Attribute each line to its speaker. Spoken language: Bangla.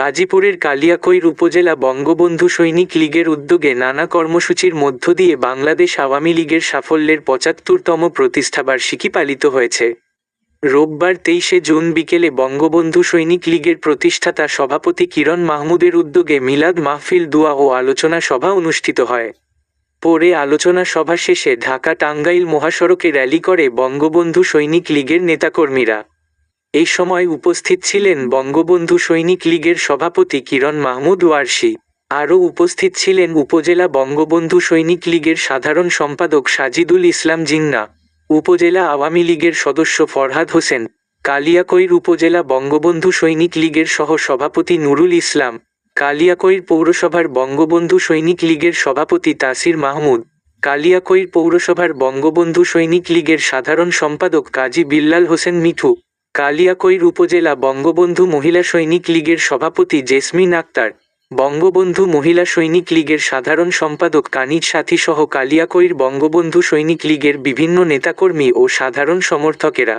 Speaker 1: গাজীপুরের কালিয়াকৈর উপজেলা বঙ্গবন্ধু সৈনিক লীগের উদ্যোগে নানা কর্মসূচির মধ্য দিয়ে বাংলাদেশ আওয়ামী লীগের সাফল্যের পঁচাত্তরতম প্রতিষ্ঠাবার্ষিকী পালিত হয়েছে। রোববার তেইশে জুন বিকেলে বঙ্গবন্ধু সৈনিক লীগের প্রতিষ্ঠাতা সভাপতি কিরণ মাহমুদের উদ্যোগে মিলাদ মাহফিল দুয়া ও আলোচনা সভা অনুষ্ঠিত হয়। পরে আলোচনা সভা শেষে ঢাকা টাঙ্গাইল মহাসড়কে র্যালি করে বঙ্গবন্ধু সৈনিক লীগের নেতাকর্মীরা এই সময় উপস্থিত ছিলেন বঙ্গবন্ধু সৈনিক লীগের সভাপতি কিরণ মাহমুদ ওয়ারশি। আরও উপস্থিত ছিলেন উপজেলা বঙ্গবন্ধু সৈনিক লীগের সাধারণ সম্পাদক সাজিদুল ইসলাম জিন্না, উপজেলা আওয়ামী লীগের সদস্য ফরহাদ হোসেন, কালিয়াকৈর উপজেলা বঙ্গবন্ধু সৈনিক লীগের সহ সভাপতি নুরুল ইসলাম, কালিয়াকৈর পৌরসভার বঙ্গবন্ধু সৈনিক লীগের সভাপতি তাসির মাহমুদ, কালিয়াকৈর পৌরসভার বঙ্গবন্ধু সৈনিক লীগের সাধারণ সম্পাদক কাজী বিল্লাল হোসেন মিঠু কালিয়াকৈর উপজেলা বঙ্গবন্ধু মহিলা সৈনিক লীগের সভাপতি জেসমিন আক্তার, বঙ্গবন্ধু মহিলা সৈনিক লীগের সাধারণ সম্পাদক কানিজ সাথী সহ কালিয়াকৈর বঙ্গবন্ধু সৈনিক লীগের বিভিন্ন নেতাকর্মী ও সাধারণ সমর্থকেরা।